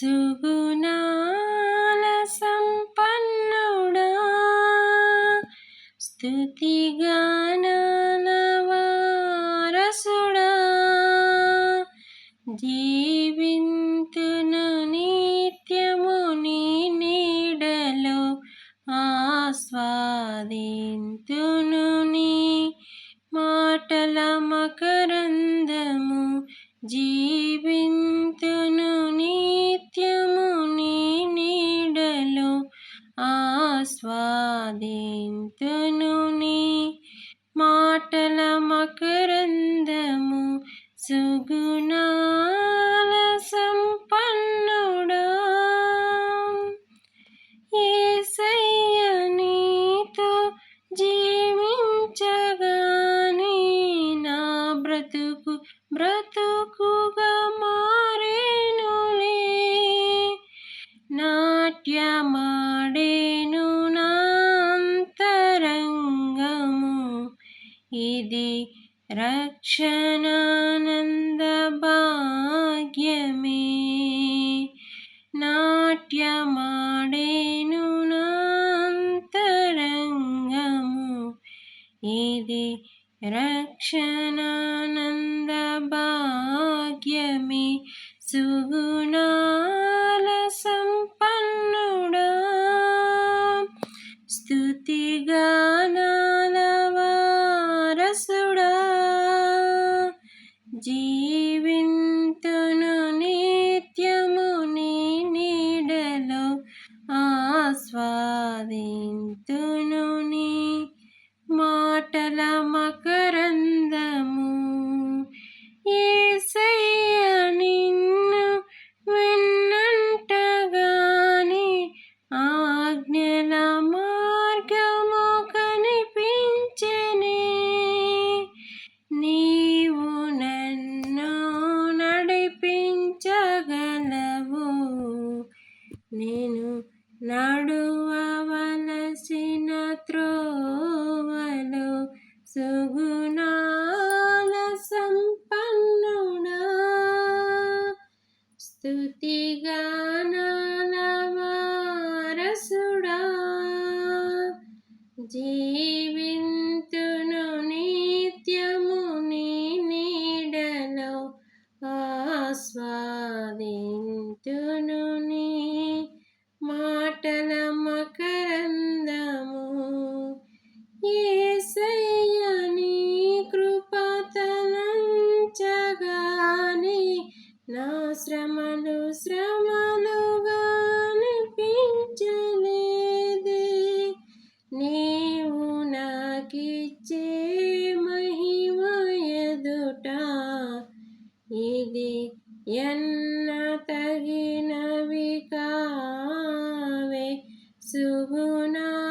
సుగుణాల సంపన్నుడా. స్థుతిగానాల వారసుడా. జీవింతును నిత్యము నీ నీడలో ఆస్వాదింతును నీ మాటల మకరందము. జీ ఆస్వాదింతును నీ మాటల మకరందము సుగుణాల సంపన్నుడా. యేసయ్య నీతో జీవించగానే నా బ్రతుకు బ్రతుకు రక్షణానంద భాగ్యమే నాట్యమాడేను నాంతరంగము ఇది రక్షణానంద భాగ్యమే సుగుణాల సంపన్నుడా స్తు నేను నడువవలసిన త్రోవలో సుగుణాల సంపన్నుడా. స్థుతిగానాల వారసుడా. జీవింతును నిత్యము నీ నీడలో ఆస్వాదింతును నీ మాటల మకరందము యేసయ్య కృపతలంచగాని నా శ్రమలు శ్రమలుగా అనిపించలేదే. నీవు నాకిచ్చే మహిమ ఎదుట ఇది ಎನ್ನ ತಗಿನ ವಿಕಾವೆ ಸುಗುಣಾ